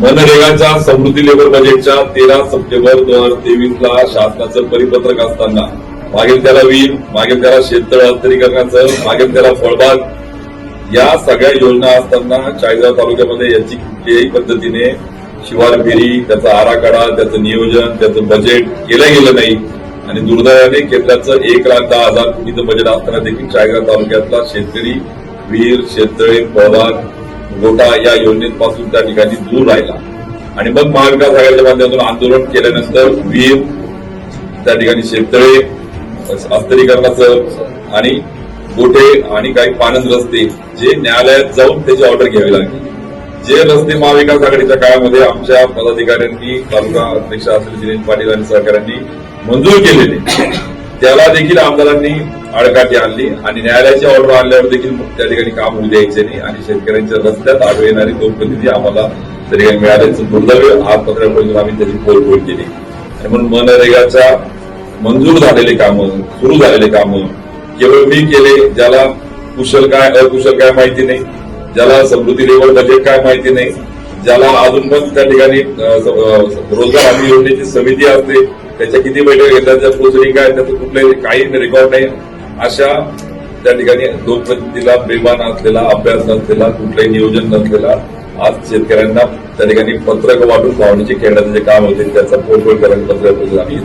मनरेगाच्या समृद्धी लेबर बजेटच्या तेरा सप्टेंबर दोन हजार तेवीस ला शासनाचं परिपत्रक असताना मागेल त्याला वीर मागेल त्याला शेततळ अंतरीकरणाचं मागेल त्याला फळबाग या सगळ्या योजना असताना चाळीसगाव तालुक्यामध्ये याची कुठल्याही पद्धतीने शिवार फेरी त्याचा आराखडा त्याचं नियोजन त्याचं बजेट केलं गेलं नाही. आणि दुर्दैवाने केंद्राचं एक लाख दहा हजार कोटीचं बजेट असताना देखील चाळीसगाव तालुक्यातला शेतकरी वीर शेततळे फळबाग गोटा या योजनेपासून त्या ठिकाणी दूर राहिला. आणि मग महाविकास आघाडीच्या माध्यमातून आंदोलन केल्यानंतर वीर त्या ठिकाणी शेततळे अस्तरीकरणाचं आणि गोठे आणि काही पानंद रस्ते जे न्यायालयात जाऊन त्याची ऑर्डर घ्यावी लागली. जे रस्ते महाविकास आघाडीच्या काळामध्ये आमच्या पदाधिकाऱ्यांनी तालुका अध्यक्ष असलेले दिनेश पाटील आणि सहकाऱ्यांनी मंजूर केलेले त्याला देखील आमदारांनी आडकाठी आणली आणि न्यायालयाची ऑर्डर आणल्यावर देखील त्या ठिकाणी काम होऊ द्यायचे नाही आणि शेतकऱ्यांच्या रस्त्यात आडवे येणारी दोन प्रतिनिधी आम्हाला त्या ठिकाणी मिळाल्याचं दुर्दैव आज पत्रापर्यंत आम्ही त्याची पोलपोल केली. आणि म्हणून मनरेगाच्या मंजूर झालेले कामं सुरू झालेले कामं केवळ मी केले ज्याला कुशल काय अकुशल काय माहिती नाही ज्याला समृद्धी लेवल बजेट काय माहिती नाही ज्याला अजून पण त्या ठिकाणी रोजगार हमी योजनेची समिती असते त्याच्या किती बैठक घेतात त्या पोचणी काय त्याचं कुठलंही काही रेकॉर्ड नाही. अशा त्या ठिकाणी लोकप्रतिनिधीला बेमान असलेला अभ्यास नसलेला कुठलंही नियोजन नसलेला आज शेतकऱ्यांना त्या ठिकाणी पत्रक वाटून पावण्याचे खेळण्याचे जे काम होते त्याचा पोटपोट करायचं पत्रक आम्ही